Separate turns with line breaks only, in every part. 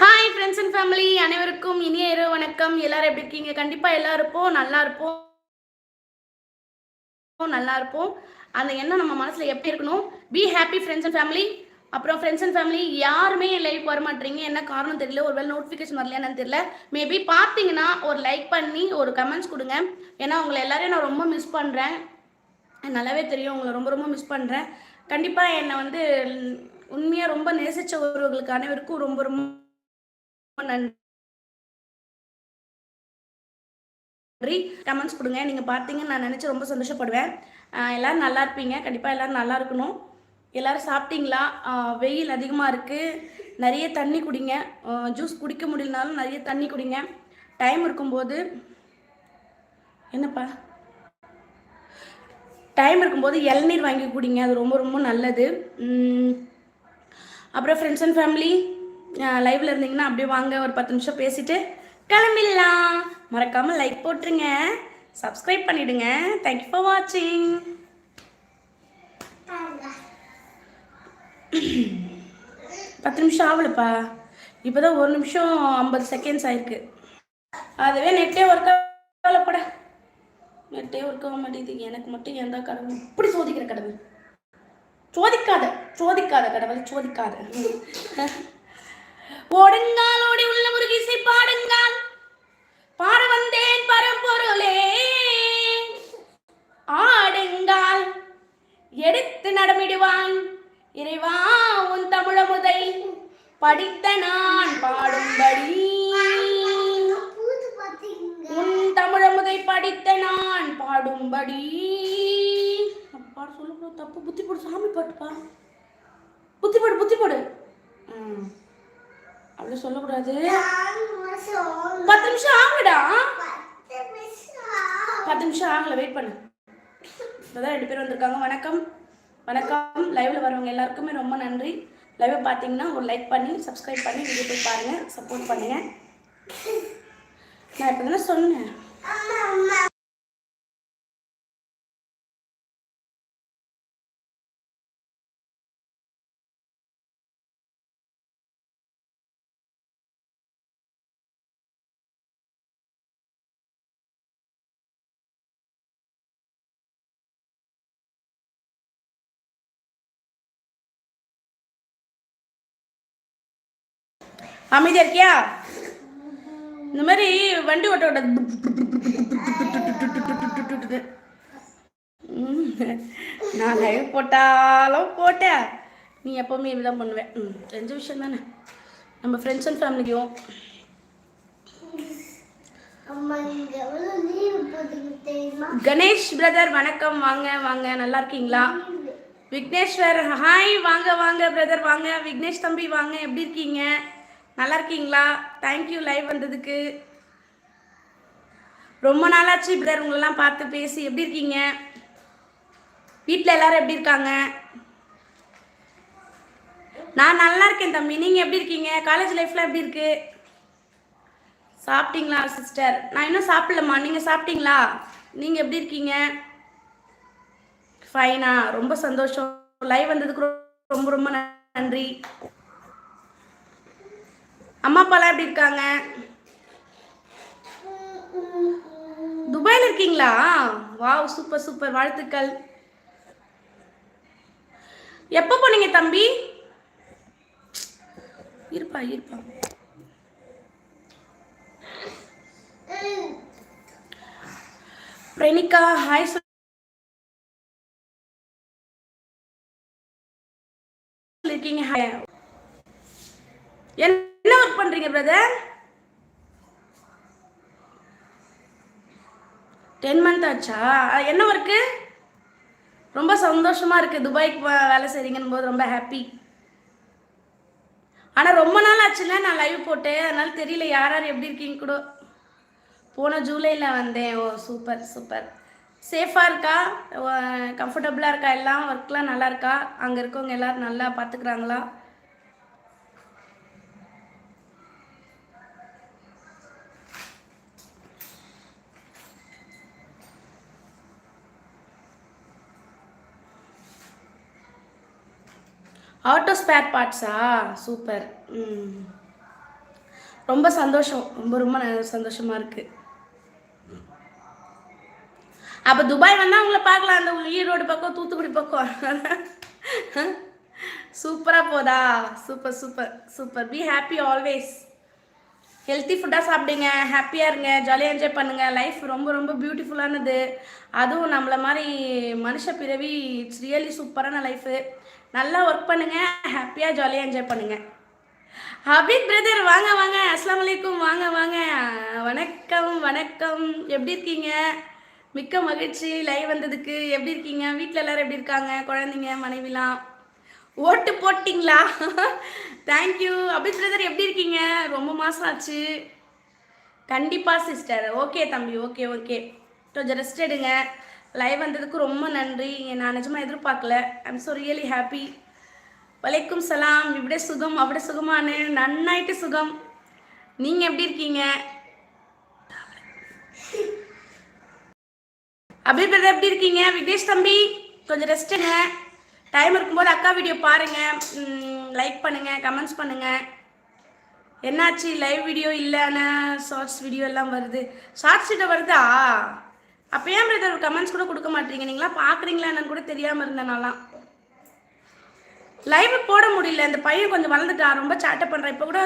Hi friends and family அனைவருக்கும் இனிய இரவு வணக்கம். எல்லாரும் எப்படி இருக்கீங்க? கண்டிப்பா எல்லாரும் இருப்போம். நல்லா இருப்போம். நல்லா இருப்போம். அந்த எண்ணம் நம்ம மனசுல எப்படி இருக்கணும்? Be happy friends and family அப்புறம் ஃப்ரெண்ட்ஸ் அண்ட் ஃபேமிலி யாருமே லைவ் வர மாட்டீங்க. என்ன காரணம் தெரியல? ஒருவேளை நோட்டிஃபிகேஷன் வரலையான்னு தெரியல. மேபி பார்த்தீங்கன்னா ஒரு லைக் பண்ணி ஒரு கமெண்ட்ஸ் கொடுங்க. ஏன்னா உங்களை எல்லாரையும் நான் ரொம்ப மிஸ் பண்ணுறேன் நல்லாவே தெரியும். உங்களை ரொம்ப ரொம்ப மிஸ் பண்ணுறேன் கண்டிப்பாக என்னை வந்து உண்மையாக ரொம்ப நேசிச்ச ஒருவர்களுக்கு அனைவருக்கும் ரொம்ப ரொம்ப நன்றி. கமெண்ட்ஸ் கொடுங்க. நீங்கள் பார்த்தீங்கன்னு நான் நினச்சி ரொம்ப சந்தோஷப்படுவேன். எல்லோரும் எல்லாரும் நல்லா இருப்பீங்க. கண்டிப்பாக எல்லாரும் நல்லா இருக்கணும். எல்லாரும் சாப்பிட்டீங்களா? வெயில் அதிகமாக இருக்குது நிறைய தண்ணி குடிங்க. ஜூஸ் குடிக்க முடியலனாலும் நிறைய தண்ணி குடிங்க. டைம் இருக்கும்போது என்னப்பா? டைம் இருக்கும்போது இளநீர் வாங்கி குடிங்க. அது ரொம்ப ரொம்ப நல்லது. அப்புறம் ஃப்ரெண்ட்ஸ் அண்ட் ஃபேமிலி லைவ்ல இருந்தீங்கன்னா அப்படியே வாங்க ஒரு பத்து நிமிஷம் பேசிட்டு கிளம்பிடலாம். மறக்காம லைக் போட்டுருங்க. சப்ஸ்கிரைப் பண்ணிடுங்க. தேங்க்யூ ஃபார் வாட்சிங் பத்து நிமிஷம் ஆகலப்பா. இப்போதான் ஒரு நிமிஷம் ஐம்பது செகண்ட்ஸ் ஆயிருக்கு. அதுவே நெட்டே ஒர்க் ஆகலப்பட நெட்டே ஒர்க் ஆக மாட்டேங்குது. எனக்கு மட்டும் எந்த கடவுள்? இப்படி சோதிக்கிற கடவுள். சோதிக்காத சோதிக்காத கடவுள் சோதிக்காத. ஓடுங்கால் ஓடி உள்ள முருகிசை பாடுங்கால். பாட வந்தேன் பரம்பொருளே. ஆடுங்கால் எடுத்து நடமிடுவான். இறைவா உன் தமிழமுதை. படித்த நான் பாடும்படி. உன் தமிழமுதை படித்த நான் பாடும்படி. பாட சொல்ல தப்பு. புத்தி போடு சாமி பாட்டுப்பா புத்தி போடு புத்தி போடு. ம். அப்படி சொல்லக்கூடாது. பத்து நிமிஷம் ஆகுடா பத்து நிமிஷம் ஆகல வெயிட் பண்ணு. இப்போதான் ரெண்டு பேர் வந்திருக்காங்க. வணக்கம். வணக்கம். லைவ்ல வரவங்க எல்லாருக்குமே ரொம்ப நன்றி. லைவை பார்த்தீங்கன்னா ஒரு லைக் பண்ணி சப்ஸ்கிரைப் பண்ணி வீடியோ போய் பாருங்க. சப்போர்ட் பண்ணுங்க. நான் இப்போ தானே சொன்னேன். அமைதியா இருக்கியா இந்த மாதிரி வண்டி ஓட்ட ஓட்ட. நான் லைவ் போட்டாலும் போட்டேன் நீ எப்பவுமே இதுதான் பண்ணுவேன் ம் தெரிஞ்ச விஷயம் தானே நம்ம ஃப்ரெண்ட்ஸ் அண்ட் ஃபேமிலிக்கும் கணேஷ் பிரதர் வணக்கம் வாங்க வாங்க நல்லா இருக்கீங்களா விக்னேஸ்வர் ஹாய் வாங்க வாங்க பிரதர் வாங்க விக்னேஷ் தம்பி வாங்க எப்படி இருக்கீங்க நல்லா இருக்கீங்களா தேங்க்யூ லைவ் வந்ததுக்கு. ரொம்ப நாளாச்சு பிரதர் உங்களெல்லாம் பார்த்து பேசி. எப்படி இருக்கீங்க? வீட்டில் எல்லாரும் எப்படி இருக்காங்க? நான் நல்லா இருக்கேன் தம்பி. நீங்கள் எப்படி இருக்கீங்க? காலேஜ் லைஃப்பில் எப்படி இருக்கு? சாப்பிட்டீங்களா சிஸ்டர் நான் இன்னும் சாப்பிடலம்மா. நீங்கள் சாப்பிட்டீங்களா? நீங்கள் எப்படி இருக்கீங்க? ஃபைனா ரொம்ப சந்தோஷம். லைவ் வந்ததுக்கு ரொம்ப ரொம்ப நன்றி. அம்மா அப்பாலாம் எப்படி இருக்காங்க? துபாயில் இருக்கீங்களா? வாவ் சூப்பர் சூப்பர் வாழ்த்துக்கள். எப்போ போனீங்க தம்பி? இருப்பா இருப்பா. பிரணிகா ஹாய் இருக்கீங்க ஹாய் என்ன ஒர்க் பண்றீங்க பிரதர் டென் மந்த் ஆச்சா? என்ன ஒர்க்கு ரொம்ப சந்தோஷமா இருக்கு. துபாய்க்கு வேலை செய்றீங்கன்னு போது ரொம்ப ஹாப்பி ஆனா ரொம்ப நாள் ஆச்சுல நான் லைவ் போட்டேன். அதனால தெரியல யார் யார் எப்படி இருக்கீங்க கூட. போன ஜூலைல வந்தேன். ஓ சூப்பர் சூப்பர் சேஃபாக இருக்கா? கம்ஃபர்டபுளாக இருக்கா? எல்லாம் ஒர்க்லாம் நல்லா இருக்கா? அங்கே இருக்கவங்க எல்லோரும் நல்லா பார்த்துக்குறாங்களா ஆட்டோ ஸ்பேர் பார்ட்ஸா சூப்பர் ம். ரொம்ப சந்தோஷம். ரொம்ப ரொம்ப ந- சந்தோஷமா இருக்கு. அப்போ துபாய் வந்தால் உங்களை பார்க்கலாம். அந்த ஈரோடு பக்கம் தூத்துக்குடி பக்கம். சூப்பராக போதா? Super super super be happy always healthy ஃபுட்டாக சாப்பிடுங்க. ஹாப்பியாக இருங்க. ஜாலியாக என்ஜாய் பண்ணுங்கள் லைஃப் ரொம்ப ரொம்ப பியூட்டிஃபுல்லானது அதுவும் நம்மள மாதிரி மனுஷ பிறவி இட்ஸ் ரியலி சூப்பரான லைஃபு நல்லா ஒர்க் பண்ணுங்கள் ஹாப்பியாக ஜாலியாக என்ஜாய் பண்ணுங்கள் ஹபீத் பிரதர் வாங்க வாங்க. அஸ்லாம் வலைக்கும் வாங்க வாங்க. வணக்கம் வணக்கம். எப்படி இருக்கீங்க? மிக்க மகிழ்ச்சி. லைவ் வந்ததுக்கு. எப்படி இருக்கீங்க? வீட்டில் எல்லாரும் எப்படி இருக்காங்க? குழந்தைங்க மனைவிலாம்? ஓட்டு போட்டிங்களா? தேங்க்யூ அபித் பிரதர் எப்படி இருக்கீங்க? ரொம்ப மாதம் ஆச்சு. கண்டிப்பாக சிஸ்டர் ஓகே தம்பி. ஓகே ஓகே கொஞ்சம் ரெஸ்ட் எடுங்க. லைவ் வந்ததுக்கு ரொம்ப நன்றி. நான் நிஜமாக எதிர்பார்க்கல. ஐம் ஸோ ரியலி ஹாப்பி வலைக்கும் சலாம். இப்படியே சுகம் அப்படியே சுகமானு நன்னாயிட்டு சுகம். நீங்கள் எப்படி இருக்கீங்க? அபி பிரதர் எப்படி இருக்கீங்க? விக்னேஷ் தம்பி கொஞ்சம் ரெஸ்ட்டுங்க டைம் இருக்கும்போது அக்கா வீடியோ பாருங்கள் லைக் பண்ணுங்கள் கமெண்ட்ஸ் பண்ணுங்கள் என்னாச்சு? லைவ் வீடியோ இல்லைன்னா ஷார்ட்ஸ் வீடியோ எல்லாம் வருது. ஷார்ட்ஸ் வீடியோ வருதா? அப்போ ஏன் பிரதர் கமெண்ட்ஸ் கூட கொடுக்க மாட்டீங்க? நீங்களா பார்க்குறீங்களா என்னன்னு கூட தெரியாமல் இருந்தனாலாம் லைவ் போட முடியல. இந்த பையன் கொஞ்சம் வளர்ந்துட்டான் ரொம்ப சேட்டை பண்ணுறான் இப்போ கூட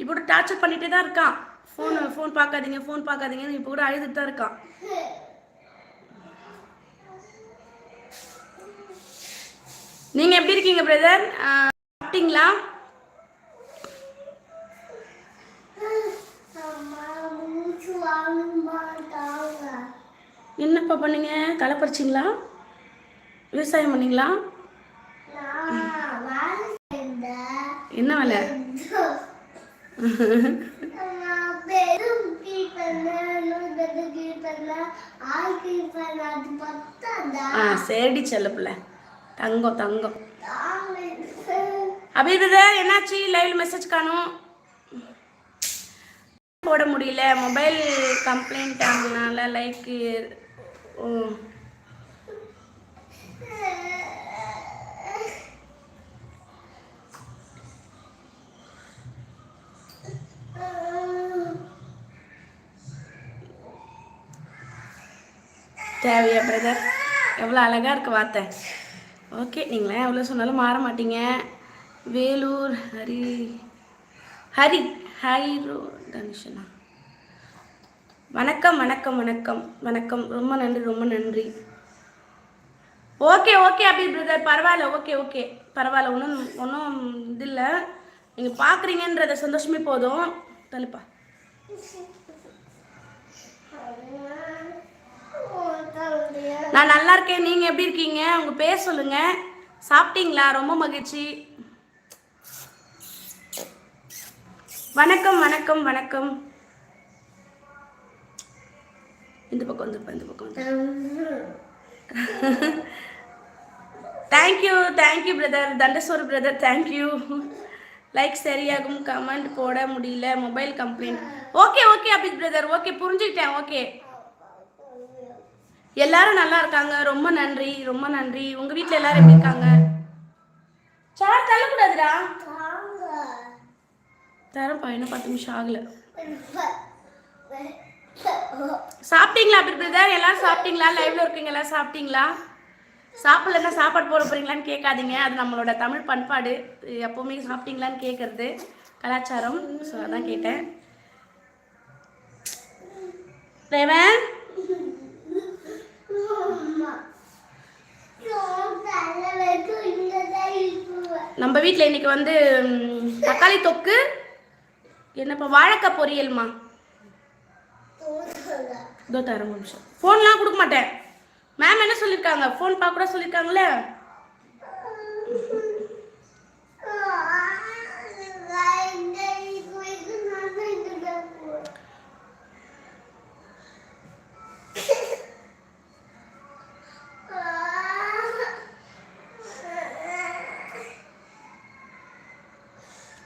இப்போ கூட டார்ச்சர் பண்ணிகிட்டே தான் இருக்கான். ஃபோன் ஃபோன் பார்க்காதீங்க ஃபோன் பார்க்காதீங்கன்னு இப்போ கூட அழுதுட்டு தான் இருக்கான். நீங்கள் எப்படி இருக்கீங்க பிரதர் சாப்பிட்டீங்களா? என்னப்பா பண்ணீங்க? களை பறிச்சிங்களா? விவசாயம் பண்ணீங்களா? என்ன வேலை? ஆ சரி செல்ல பிள்ளை. தங்கம் தங்கம். அபி என்னாச்சு? லைவ் மெசேஜ் காணும். போட முடியல. மொபைல் கம்ப்ளைண்ட் ஆகுனால லைக் தேவையா பிரதர் எவ்வளோ அழகாக இருக்கு வார்த்தை. ஓகே நீங்களே எவ்வளோ சொன்னாலும் மாற மாட்டீங்க. வேலூர் ஹரி ஹரி ஹைரோ தனுஷனா வணக்கம் வணக்கம் வணக்கம். வணக்கம். ரொம்ப நன்றி ரொம்ப நன்றி. ஓகே ஓகே அப்படி பிரதர். பரவாயில்ல ஓகே ஓகே. பரவாயில்ல ஒன்றும் ஒன்றும் இது இல்லை நீங்கள் பார்க்குறீங்கன்றத சந்தோஷமே போதும். தள்ளுப்பா. நான் நல்லா இருக்கேன். நீங்கள் எப்படி இருக்கீங்க? உங்கள் பேர் சொல்லுங்கள் சாப்பிட்டீங்களா? ரொம்ப மகிழ்ச்சி. வணக்கம் வணக்கம் வணக்கம். இந்த பக்கம் வந்து இந்த பக்கம். வந்து thank you thank you brother தண்டசோர் brother thank you like சரியாகும். கமெண்ட் போட முடியல. Mobile complaint okay okay Abid brother okay புரிஞ்சுக்கிட்டேன். ஓகே எல்லாரும் நல்லா இருக்காங்க. ரொம்ப நன்றி ரொம்ப நன்றி. உங்க வீட்ல எல்லாரும் எப்படி இருக்காங்க? சார் தள்ளக்கூடாதுடா. தரப்பா இன்னும் பத்து நிமிஷம் ஆகல. சாப்பிட்டீங்களா அப்படி பிரதர் எல்லாரும் சாப்பிட்டீங்களா? லைவ்ல இருக்கீங்க எல்லாரும் சாப்பிட்டீங்களா? சாப்பிடலன்னா சாப்பாடு போட போறீங்களான்னு கேட்காதீங்க. அது நம்மளோட தமிழ் பண்பாடு. எப்பவுமே சாப்பிட்டீங்களான்னு கேட்கறது கலாச்சாரம். ஸோ அதான் கேட்டேன். ரேவன்? நம்ம வீட்டில் இன்னைக்கு வந்து தக்காளி தொக்கு. என்னப்பா வாழைக்காய் பொரியல்மா? இதோ தரேன் நிமிஷம். ஃபோன்லாம் கொடுக்க மாட்டேன். மேம் என்ன சொல்லியிருக்காங்க ஃபோன் பார்க்க கூட சொல்லியிருக்காங்களே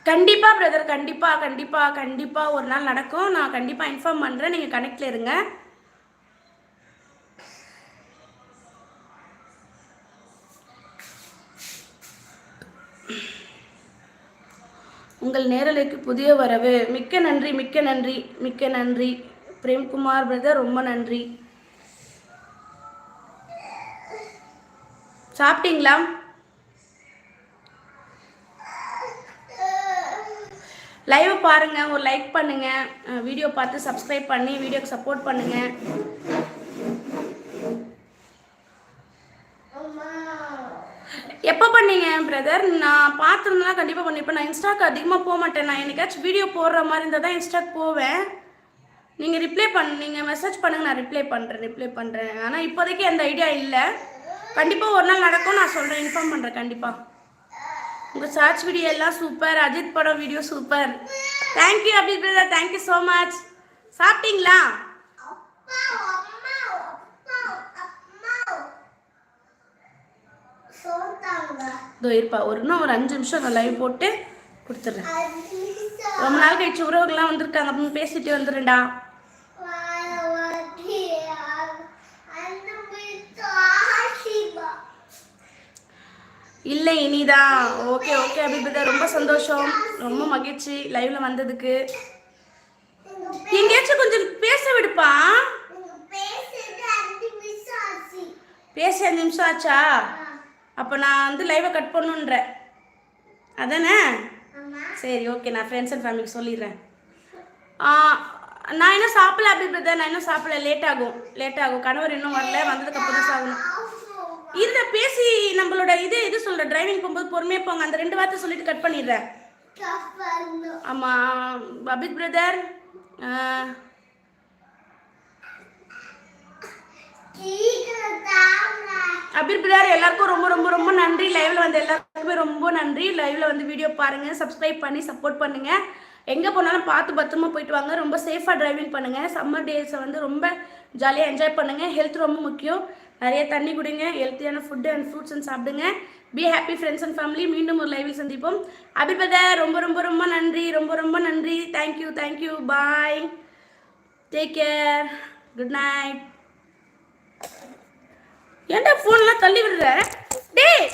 கண்டிப்பாக பிரதர் கண்டிப்பாக கண்டிப்பாக கண்டிப்பாக ஒரு நாள் நடக்கும். நான் கண்டிப்பாக இன்ஃபார்ம் பண்ணுறேன் நீங்கள் கனெக்டில் இருங்க. உங்கள் நேரலைக்கு புதிய வரவு. மிக்க நன்றி மிக்க நன்றி மிக்க நன்றி. பிரேம்குமார் பிரதர் ரொம்ப நன்றி. சாப்பிட்டீங்களா? லைவை பாருங்கள் ஒரு லைக் பண்ணுங்கள் வீடியோ பார்த்து சப்ஸ்கிரைப் பண்ணி வீடியோக்கு சப்போர்ட் பண்ணுங்கள் எப்போ பண்ணீங்க பிரதர் நான் பார்த்துருந்தா கண்டிப்பாக பண்ணியிருப்பேன் நான் இன்ஸ்டாக்கு அதிகமாக போக மாட்டேன். நான் என்னைக்காச்சும் வீடியோ போடுற மாதிரி இருந்தால் தான் இன்ஸ்டாக்கு போவேன். நீங்கள் ரிப்ளை பண்ண நீங்கள் மெசேஜ் பண்ணுங்கள் நான் ரிப்ளை பண்ணுறேன் ரிப்ளை பண்ணுறேன் ஆனால் இப்போதைக்கு அந்த ஐடியா இல்லை. கண்டிப்பாக ஒரு நாள் நடக்கும் நான் சொல்கிறேன் இன்ஃபார்ம் பண்ணுறேன் கண்டிப்பாக உங்கள் சர்ச் வீடியோ எல்லாம் சூப்பர் அஜித் படம் video super thank you Abi brother thank you so much சாப்பிட்டீங்களா? இதோ இருப்பா ஒரு இன்னும் ஒரு அஞ்சு நிமிஷம் நான் லைவ் போட்டு கொடுத்துட்றேன். ரொம்ப நாள் கழிச்சு உறவுகள்லாம் வந்திருக்காங்க அப்படின்னு பேசிட்டு வந்துடுறேன்டா. இல்லை இனிதான் ஓகே ஓகே அபிபிதா ரொம்ப சந்தோஷம். ரொம்ப மகிழ்ச்சி லைவ்ல வந்ததுக்கு. எங்கேயாச்சும் கொஞ்சம் பேச விடுப்பா. பேசி அஞ்சு நிமிஷம் ஆச்சா? அப்போ நான் வந்து லைவை கட் பண்ணுன்றேன். அதானே? சரி ஓகே நான் ஃப்ரெண்ட்ஸ் அண்ட் ஃபேமிலிக்கு சொல்லிடுறேன். நான் இன்னும் சாப்பிடல அப்படி பிரதர் நான் இன்னும் சாப்பிடல. லேட் ஆகும். லேட் ஆகும். கணவர் இன்னும் வரல. வந்ததுக்கு அப்புறம் தான் சாகணும். நம்மளோட இது இது சொல்ற டிரைவிங் போகும்போது பொறுமையாக போங்க. அந்த ரெண்டு வார்த்தை சொல்லிட்டு கட் பண்ணிடுறேன். ஆமாம் அபித் பிரதர் அபிர் பிரதர் எல்லாருக்கும் ரொம்ப ரொம்ப ரொம்ப நன்றி. லைவ்ல வந்து எல்லாருக்குமே ரொம்ப நன்றி. லைவ்ல வந்து வீடியோ பாருங்க. சப்ஸ்கிரைப் பண்ணி சப்போர்ட் பண்ணுங்க. எங்கே போனாலும் பார்த்து பத்திரமா போயிட்டு வாங்க. ரொம்ப சேஃபாக டிரைவிங் பண்ணுங்க. சம்மர் டேஸை வந்து ரொம்ப ஜாலியாக என்ஜாய் பண்ணுங்க. ஹெல்த் ரொம்ப முக்கியம். நிறைய தண்ணி குடிங்க. ஹெல்த்தியான ஃபுட்டு அண்ட் ஃப்ரூட்ஸ் சாப்பிடுங்க. Be happy friends and family மீண்டும் ஒரு லைவில் சந்திப்போம். அபிபத ரொம்ப ரொம்ப ரொம்ப நன்றி. ரொம்ப ரொம்ப நன்றி. Thank you thank you bye take care good night ஏன்டா ஃபோன்லாம் தள்ளி விடுற? டேய்!